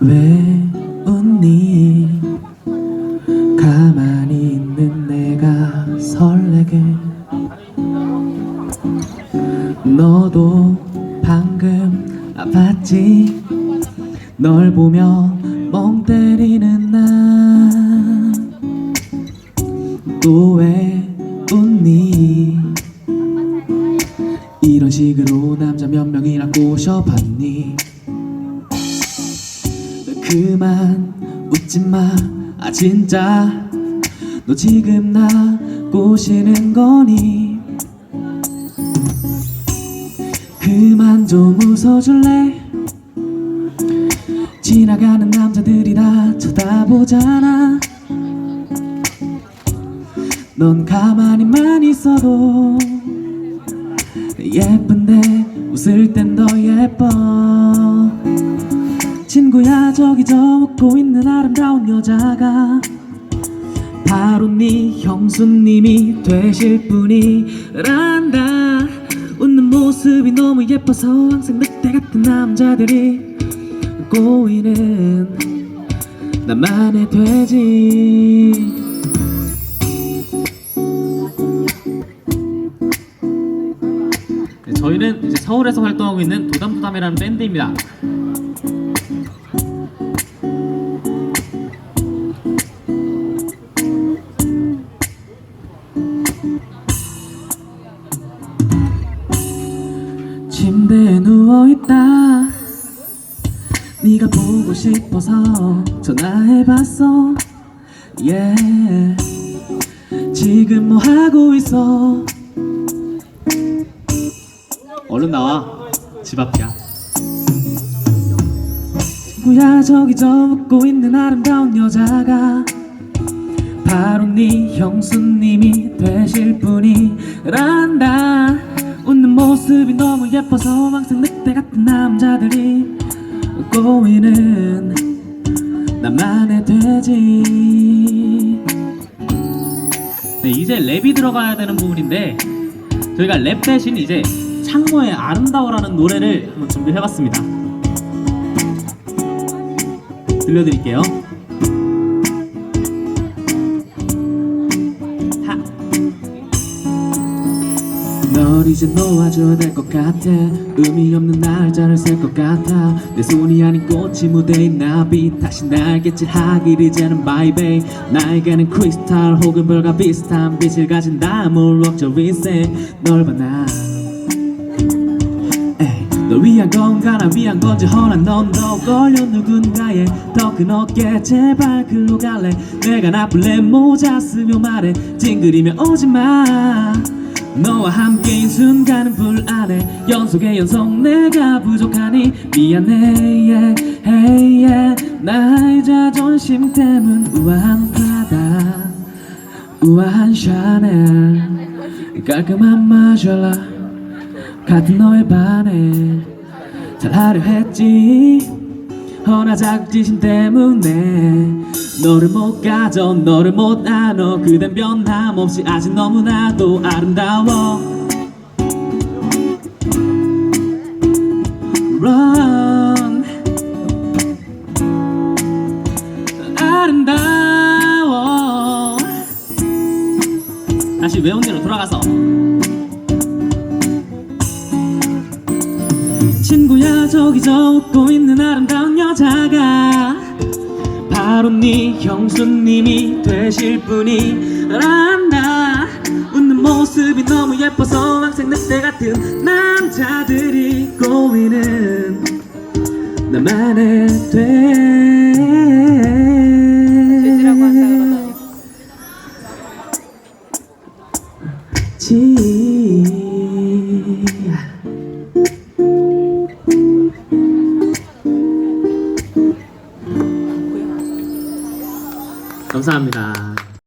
왜 웃니 가만히 있는 내가 설레게? 너도 방금 아팠지? 널 보며 멍 때리는 나. 또왜 웃니 이런 식으로 남자 몇 명이나 꼬셔봤니 그만 웃지 마, 아 진짜 너 지금 나 꼬시는 거니? 그만 좀 웃어줄래? 지나가는 남자들이 다 쳐다보잖아. 넌 가만히만 있어도 예쁜데 웃을 땐 더 예뻐. 친구야 저기 저 웃고 있는 아름다운 여자가 바로 네 형수님이 되실 분이란다 웃는 모습이 너무 예뻐서 항상 늑대 같은 남자들이 꼬이는 나만의 돼지 저희는 이제 서울에서 활동하고 있는 도담도담이라는 밴드입니다. 침대에 누워있다 네가 보고 싶어서 전화해봤어 yeah. 지금 뭐 하고 있어 얼른 나와. 집 앞이야. 친구야 저기 저 웃고 있는 아름다운 여자가 바로 네 형수님이 되실 분이란다 웃는 모습이 너무 예뻐서 항상 늑대 같은 남자들이 꼬이는 나만의 돼지 네, 이제 랩이 들어가야 되는 부분인데 저희가 랩 대신 이제 창모의 아름다워라는 노래를 한번 준비해봤습니다. 들려드릴게요. 하. 널 이제 놓아줘야 될 것 같아 의미 없는 날짜를 셀 것 같아 내 손이 아닌 꽃이 묻어있는 나비 다시 날개칠하길 이제는 바이베이 나에게는 크리스탈 혹은 별과 비슷한 빛을 가진 나물 럭저리세 널 봐나 널 위한 건가 나 위한 건지 허나 넌더 걸려 누군가의 더 큰 어깨 제발 글로 갈래. 내가 나쁠래 모자 쓰며 말해. 찡그리며 오지마. 너와 함께인 순간은 불안해 연속의 연속 내가 부족하니 미안해 yeah, hey, yeah. 나의 자존심 때문 우아한 프라다 우아한 샤넬. 깔끔한 마절라 같은 너의 반에 잘하려 했지. 허나 자격지심 때문에 너를 못 가져 너를 못 안어 그댄 변함없이 아직 너무나도 아름다워. Run. 아름다워. 다시 외운 대로 돌아가서 친구야 저기 저 웃고 있는 아름다운 여자가 바로 네 형수님이 되실 분이 란다 웃는 모습이 너무 예뻐서 항상 늑대 같은 남자들이 꼬이는 나만의 돼 감사합니다.